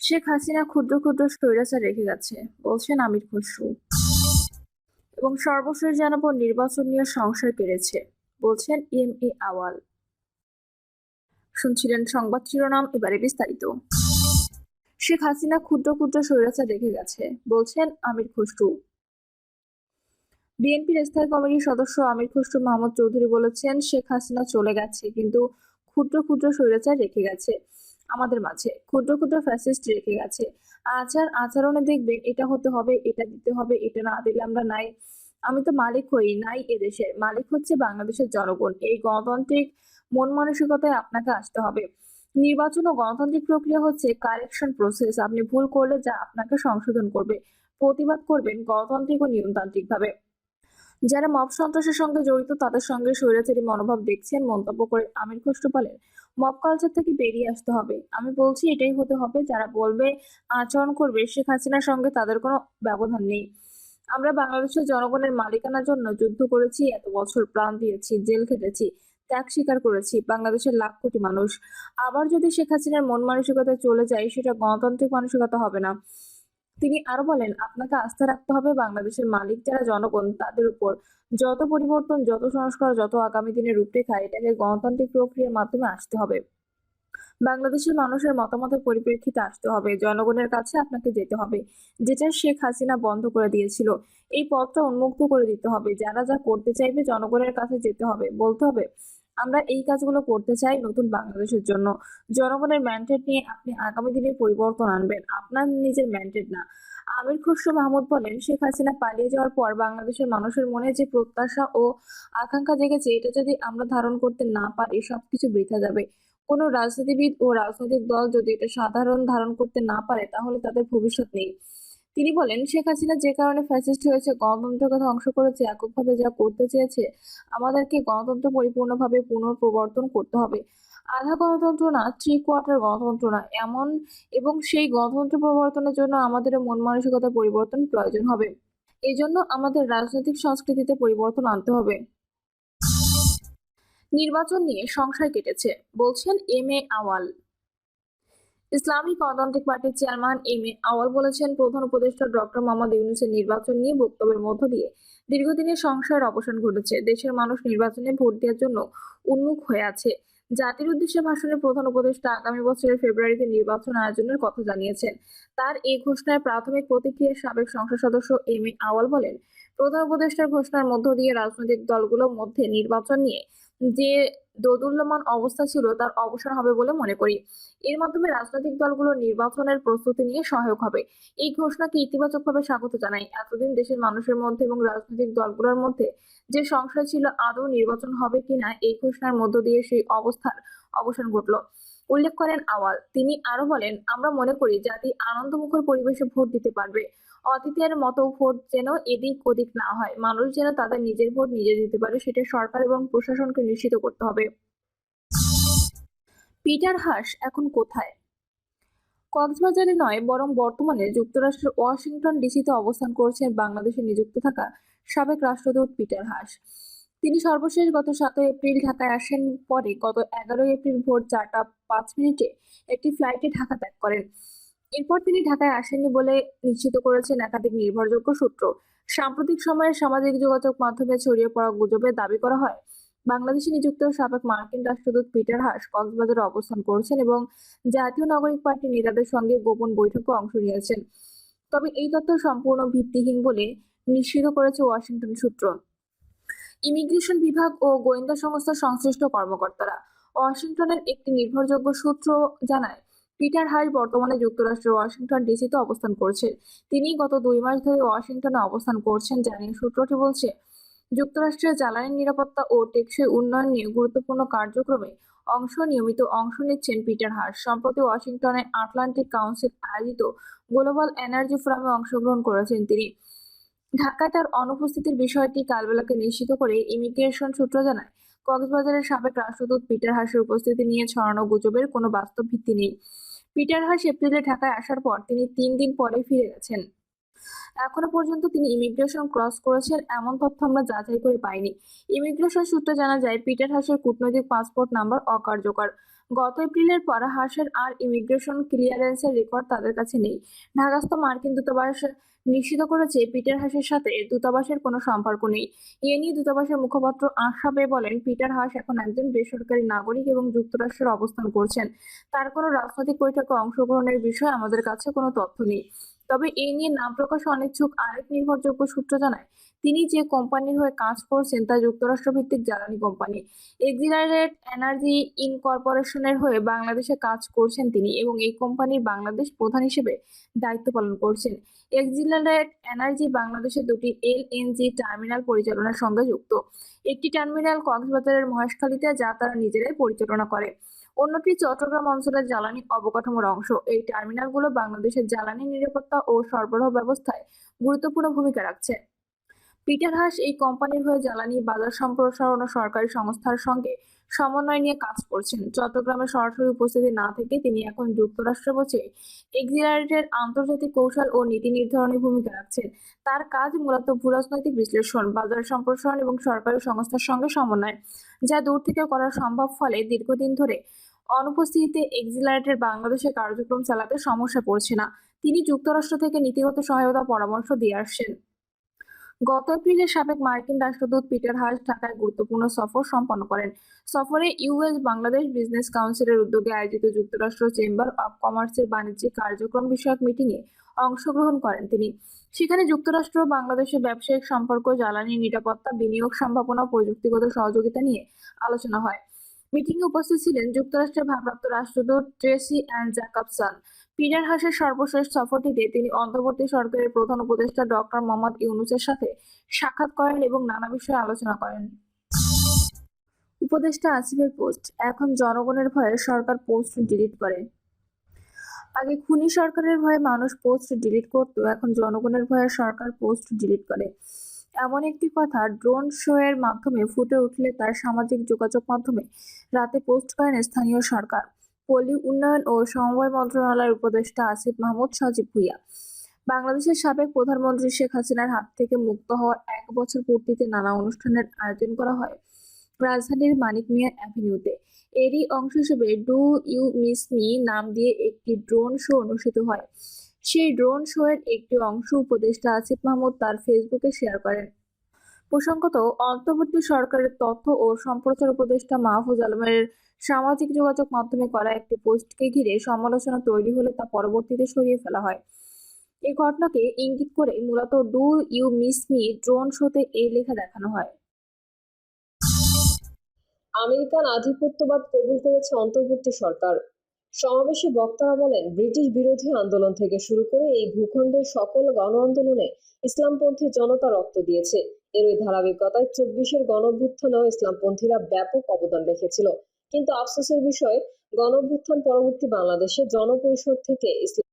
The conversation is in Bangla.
শেখ হাসিনা ক্ষুদ্র ক্ষুদ্র স্বৈরাচার রেখে গেছে, বলছেন আমির খসরু। এবং সর্বশেষ জানাব, নির্বাচন নিয়ে সংশয় কেড়েছে, বলছেন এম এ আওয়াল। শুনছিলেন সংবাদ শিরোনাম, এবারে বিস্তারিত। শেখ হাসিনা ক্ষুদ্র ক্ষুদ্র স্বৈরাচার রেখে গেছে, বলছেন আমির খসরু। বিএনপির স্থায়ী কমিটির সদস্য আমির খসরু মাহমুদ চৌধুরী বলেছেন, শেখ হাসিনা চলে গেছে, কিন্তু ক্ষুদ্র ক্ষুদ্র স্বৈরাচার রেখে গেছে। আমাদের মাঝে। ক্ষুদ্র ক্ষুদ্র ফ্যাসিস্ট রেখে গেছে। আচার আচরণে দেখবেন এটা হতে হবে, এটা দিতে হবে, এটা না দিলে আমরা নাই। আমি তো মালিক হই, নাই এদেশের মালিক হচ্ছে বাংলাদেশের জনগণ। এই গণতান্ত্রিক মন মানসিকতায় আপনাকে আসতে হবে। নির্বাচন ও গণতান্ত্রিক প্রক্রিয়া হচ্ছে কারেকশন প্রসেস আপনি ভুল করলে যা আপনাকে সংশোধন করবে, প্রতিবাদ করবেন গণতান্ত্রিক ও নিয়মতান্ত্রিক ভাবে যারা মব সন্ত্রাসের সঙ্গে জড়িত, তাদের সঙ্গে স্বৈরাচারী মনোভাব দেখছেন মন্তব্য করে আমির খসরু বলেন, মব কালচার থেকে বেরিয়ে আসতে হবে। আমি বলছি, এটাই হতে হবে, যারা বলবে, আচরণ করবে, শেখ হাসিনার সঙ্গে তাদের কোনো ব্যবধান নেই। আমরা বাংলাদেশের জনগণের মালিকানার জন্য যুদ্ধ করেছি, এত বছর প্রাণ দিয়েছি, জেল খেটেছি, ত্যাগ স্বীকার করেছি, বাংলাদেশের লাখ কোটি মানুষ। আবার যদি শেখ হাসিনার মন মানসিকতায় চলে যায়, সেটা গণতান্ত্রিক মানসিকতা হবে না। তিনি আরও বলেন, আপনাকে আস্থা রাখতে হবে বাংলাদেশের মালিক যারা জনগণ, তাদের উপর। যত পরিবর্তন, যত সংস্কার, যত আগামী দিনের রূপরেখা, এটাকে গণতান্ত্রিক প্রক্রিয়ার মাধ্যমে আসতে হবে। বাংলাদেশের মানুষের মতামতের পরিপ্রেক্ষিতে আসতে হবে। জনগণের কাছে আপনাকে যেতে হবে, যেটা শেখ হাসিনা বন্ধ করে দিয়েছিল। এই পথটা উন্মুক্ত করে দিতে হবে। যারা যা করতে চাইবে, জনগণের কাছে যেতে হবে, বলতে হবে। আমরা এই কাজগুলো করতে চাই নতুন বাংলাদেশের জন্য। জনগণের ম্যান্ডেট নিয়ে আপনি আগামী দিনে পরিবর্তন আনবেন। আপনার নিজের ম্যান্ডেট না। আমির খসরু মাহমুদ বলেন, শেখ হাসিনা পালিয়ে যাওয়ার পর বাংলাদেশের মানুষের মনে যে প্রত্যাশা ও আকাঙ্ক্ষা জেগেছে, এটা যদি আমরা ধারণ করতে না পারি, সবকিছু বৃথা যাবে। কোনো রাজনীতিবিদ ও রাজনৈতিক দল যদি এটা সাধারণ ধারণ করতে না পারে, তাহলে তাদের ভবিষ্যৎ নেই। তিনি বলেন, শেখ হাসিনা যে কারণে ফ্যাসিস্ট হয়েছে গণতন্ত্রকে ধ্বংস করেছে, এককভাবে যা করতে চেয়েছে, আমাদেরকে গণতন্ত্র পরিপূর্ণভাবে পুনঃপ্রবর্তন করতে হবে। আধা গণতন্ত্র না থ্রি কোয়ার্টার গণতন্ত্র না, এমন এবং সেই গণতন্ত্র প্রবর্তনের জন্য আমাদের মন মানসিকতা পরিবর্তন প্রয়োজন হবে। এই জন্য আমাদের রাজনৈতিক সংস্কৃতিতে পরিবর্তন আনতে হবে। নির্বাচন নিয়ে সংশয় কেটেছে, বলছেন এম এ আওয়াল। ইসলামিক গণতান্ত্রিক পার্টির চেয়ারম্যান এম এ আওয়াল বলেছেন, প্রধান উপদেষ্টা ডক্টর মোহাম্মদ ইউনুসের নির্বাচন নিয়ে বক্তব্যের মধ্য দিয়ে দীর্ঘদিনের সংশয়ের অবসান ঘটেছে। দেশের মানুষ নির্বাচনে ভোট দেওয়ার জন্য উন্মুখ হয়ে আছে। জাতির উদ্দেশ্যে ভাষণে প্রধান উপদেষ্টা আগামী বছরের ফেব্রুয়ারিতে নির্বাচন আয়োজনের কথা জানিয়েছেন। তার এই ঘোষণায় প্রাথমিক প্রতিক্রিয়ায় সাবেক সংসদ সদস্য এম এ আওয়াল বলেন, প্রধান উপদেষ্টার ঘোষণার মধ্য দিয়ে রাজনৈতিক দলগুলোর মধ্যে নির্বাচন নিয়ে যে দোদুল্যমান অবস্থা ছিল, তার অবসান হবে বলে মনে করি। এর মাধ্যমে রাজনৈতিক দলগুলোর নির্বাচনের প্রস্তুতি নিয়ে সহায়ক হবে। এই ঘোষণাকে ইতিবাচকভাবে স্বাগত জানাই। এতদিন দেশের মানুষের মধ্যে এবং রাজনৈতিক দলগুলোর মধ্যে যে সংশয় ছিল, আদৌ নির্বাচন হবে কিনা, এই ঘোষণার মধ্য দিয়ে সেই অবস্থার অবসান ঘটল। উল্লেখ করেন আওয়াল। তিনি আরও বলেন, আমরা মনে করি, জাতি আনন্দমুখর পরিবেশে ভোট দিতে পারবে। অতীতের মতো ভোট যেন এদিক ওদিক না হয়। মানুষ যেন তাদের নিজের ভোট নিজে দিতে পারে, সেটা সরকার এবং প্রশাসনকে নিশ্চিত করতে হবে। পিটার হাস এখন কোথায়? কক্সবাজারে নয়, বরং বর্তমানে যুক্তরাষ্ট্রের ওয়াশিংটন ডিসিতে অবস্থান করছেন বাংলাদেশে নিযুক্ত থাকা সাবেক রাষ্ট্রদূত পিটার হাস। তিনি সর্বশেষ গত সাতই এপ্রিল ঢাকায় আসেন পরে গত এগারোই এপ্রিল ভোর চারটা পাঁচ মিনিটে একটি ফ্লাইটে ঢাকা ত্যাগ করেন। এরপর তিনি ঢাকায় আসেননি বলে নিশ্চিত করেছেন একাধিক নির্ভরযোগ্য সূত্র। সাম্প্রতিক সময়ে সামাজিক যোগাযোগ মাধ্যমে ছড়িয়ে পড়া গুজবে দাবি করা হয়, বাংলাদেশে নিযুক্ত সাবেক মার্কিন রাষ্ট্রদূত পিটার হাস কক্সবাজারে অবস্থান করছেন এবং জাতীয় নাগরিক পার্টির নেতাদের সঙ্গে গোপন বৈঠকে অংশ নিয়েছেন। তবে এই তথ্য সম্পূর্ণ ভিত্তিহীন বলে নিশ্চিত করেছে ওয়াশিংটন সূত্র। ইমিগ্রেশন বিভাগ ও গোয়েন্দা সংস্থার সংশ্লিষ্ট কর্মকর্তারা, ওয়াশিংটনের একটি নির্ভরযোগ্য সূত্র জানায় পিটার হাস বর্তমানে যুক্তরাষ্ট্রের ওয়াশিংটন ডিসিতে অবস্থান করছেন তিনি গত দুই মাস ধরে ওয়াশিংটনে অবস্থান করছেন, জানিয়ে সূত্রটি বলছে, যুক্তরাষ্ট্রের জ্বালানি নিরাপত্তা ও টেকসই উন্নয়ন নিয়ে গুরুত্বপূর্ণ কার্যক্রমে অংশ নিয়মিত অংশ নিচ্ছেন পিটার হাস সম্প্রতি ওয়াশিংটনে আটলান্টিক কাউন্সিল আয়োজিত গ্লোবাল এনার্জি ফোরামে অংশগ্রহণ করেছেন তিনি। ঢাকায় তার অনুপস্থিতির বিষয়টি কালবেলাকে নিশ্চিত করে ইমিগ্রেশন সূত্র জানায়, কক্সবাজারের সাবেক রাষ্ট্রদূত পিটার হাসের উপস্থিতি নিয়ে ছড়ানো গুজবের কোনো বাস্তব ভিত্তি নেই। পিটার হাস এপ্রিলে ঢাকায় আসার পর তিনি তিন দিন পরে ফিরে গেছেন। এখনও পর্যন্ত তিনি ইমিগ্রেশন ক্রস করেছেন, এমন তথ্য আমরা যাচাই করে পাইনি। ইমিগ্রেশন সূত্রে জানা যায় পিটার হাসের কূটনৈতিক পাসপোর্ট নাম্বার অকার্যকর। গত এপ্রিলের পর হাসের আর ইমিগ্রেশন ক্লিয়ারেন্সের রেকর্ড তাদের কাছে নেই। ঢাকাস্থ মার্কিন দূতাবাস নিশ্চিত করেছে পিটার হাসের সাথে দূতাবাসের কোনো সম্পর্ক নেই। এ নিয়ে দূতাবাসের মুখপাত্র আশা বে বলেন পিটার হাস এখন একজন বেসরকারি নাগরিক এবং যুক্তরাষ্ট্রের অবস্থান করছেন। তার কোনো রাজনৈতিক বৈঠকে অংশগ্রহণের বিষয়ে আমাদের কাছে কোনো তথ্য নেই। তবে এ নিয়ে নাম প্রকাশে অনিচ্ছুক আরেক নির্ভরযোগ্য সূত্র জানায়, তিনি যে কোম্পানির হয়ে কাজ করছেন তা যুক্তরাষ্ট্রভিত্তিক জ্বালানি কোম্পানি। এক্সিলারেট এনার্জি ইনকর্পোরেশনের হয়ে বাংলাদেশে কাজ করছেন তিনি এবং এই কোম্পানির বাংলাদেশ প্রধান হিসেবে দায়িত্ব পালন করছেন। এক্সিলারেট এনার্জি বাংলাদেশে দুটি এলএনজি টার্মিনাল পরিচালনার সঙ্গে যুক্ত। একটি টার্মিনাল কক্সবাজারের মহেশখালীতে যা তারা নিজেরাই পরিচালনা করে। অন্যটি চট্টগ্রাম অঞ্চলের জ্বালানি অবকাঠামোর অংশ। এই টার্মিনালগুলো বাংলাদেশের জ্বালানি নিরাপত্তা ও সরবরাহ ব্যবস্থায় গুরুত্বপূর্ণ ভূমিকা রাখছে। পিটার হাস এই কোম্পানির হয়ে জ্বালানি, বাজার সম্প্রসারণ ও সরকারি সংস্থার সঙ্গে সমন্বয় নিয়ে কাজ করছেন। চট্টগ্রামে সরাসরি উপস্থিতি না থেকে তিনি এখন যুক্তরাষ্ট্রে বসে এক্সিলারেটের আন্তর্জাতিক কৌশল ও নীতি নির্ধারণে ভূমিকা রাখছেন। তার কাজ মূলত ভূরাজনৈতিক বিশ্লেষণ, বাজার সম্প্রসারণ এবং সরকারি সংস্থার সঙ্গে সমন্বয়, যা দূর থেকে করা সম্ভব ফলে দীর্ঘদিন ধরে অনুপস্থিতিতে এক্সিলারেটের বাংলাদেশে কার্যক্রম চালাতে সমস্যা পড়ছে না। তিনি যুক্তরাষ্ট্র থেকে নীতিগত সহায়তা পরামর্শ দিয়ে আসছেন। গত এপ্রিলে সাবেক মার্কিন রাষ্ট্রদূত পিটার হাস ঢাকায় গুরুত্বপূর্ণ সফর সম্পন্ন করেন। সফরে ইউএস বাংলাদেশ বিজনেস কাউন্সিলের উদ্যোগে আয়োজিত যুক্তরাষ্ট্র চেম্বার অব কমার্সের বাণিজ্যিক কার্যক্রম বিষয়ক মিটিংয়ে অংশগ্রহণ করেন তিনি। সেখানে যুক্তরাষ্ট্র বাংলাদেশের ব্যবসায়িক সম্পর্ক, জ্বালানি নিরাপত্তা, বিনিয়োগ সম্ভাবনা প্রযুক্তিগত সহযোগিতা নিয়ে আলোচনা হয়। মিটিংয়ে উপস্থিত ছিলেন যুক্তরাষ্ট্রের ভারপ্রাপ্ত রাষ্ট্রদূত ট্রেসি অ্যান্ড জ্যাকবসন। পিটার হাসের সর্বশেষ সফরটিতে তিনি অন্তর্বর্তী সরকারের প্রধান উপদেষ্টা ডক্টর মোহাম্মদ ইউনুসের সাথে সাক্ষাৎ করেন এবং নানা বিষয়ে আলোচনা করেন। উপদেষ্টা আসিফের পোস্ট, এখন জনগণের ভয়ে সরকার পোস্ট ডিলিট করে। আগে খুনি সরকারের ভয়ে মানুষ পোস্ট ডিলিট করত, এখন জনগণের ভয়ে সরকার পোস্ট ডিলিট করে। এমন একটি কথা, ড্রোন শো এর মাধ্যমে ফুটে উঠলে তার সামাজিক যোগাযোগ মাধ্যমে রাতে পোস্ট করেন স্থানীয় সরকার। পল্লী উন্নয়ন ও সমবায় মন্ত্রণালয়ের উপদেষ্টা আসিফ মাহমুদ সজীব ভুইয়া। বাংলাদেশের সাবেক প্রধানমন্ত্রী শেখ হাসিনার হাত থেকে মুক্ত হওয়ার এক বছর পূর্তিতে নানা অনুষ্ঠানের আয়োজন করা হয় রাজধানীর মানিক মিয়া অ্যাভিনিউতে। এরই অংশ হিসেবে ডু ইউ মিস মি নাম দিয়ে একটি ড্রোন শো অনুষ্ঠিত হয়। সেই ড্রোন শো এর একটি অংশ উপদেষ্টা আসিফ মাহমুদ তার ফেসবুকে শেয়ার করেন। প্রসঙ্গত, অন্তর্বর্তী সরকারের তথ্য ও সম্প্রচার উপদেষ্টা মাহফুজ আলমের সামাজিক যোগাযোগ মাধ্যমে করা একটি পোস্টকে ঘিরে সমালোচনা তৈরি হলে তা পরবর্তীতে সরিয়ে ফেলা হয়। এই ঘটনাকে ইঙ্গিত করে মূলত do you miss me drone শোতে এই লেখা দেখানো হয়। আমেরিকান আধিপত্যবাদ কবুল করেছে অন্তর্বর্তী সরকার। সমাবেশে বক্তারা বলেন, ব্রিটিশ বিরোধী আন্দোলন থেকে শুরু করে এই ভূখণ্ডের সকল গণ আন্দোলনে ইসলামপন্থী জনতা রক্ত দিয়েছে। এর ওই ধারাবাহিকতায় চব্বিশের গণভ্যুত্থানেও ইসলামপন্থীরা ব্যাপক অবদান রেখেছিল। কিন্তু আফসোসের বিষয়, গণভ্যুত্থান পরবর্তী বাংলাদেশে জনপরিষদ থেকে ইসলাম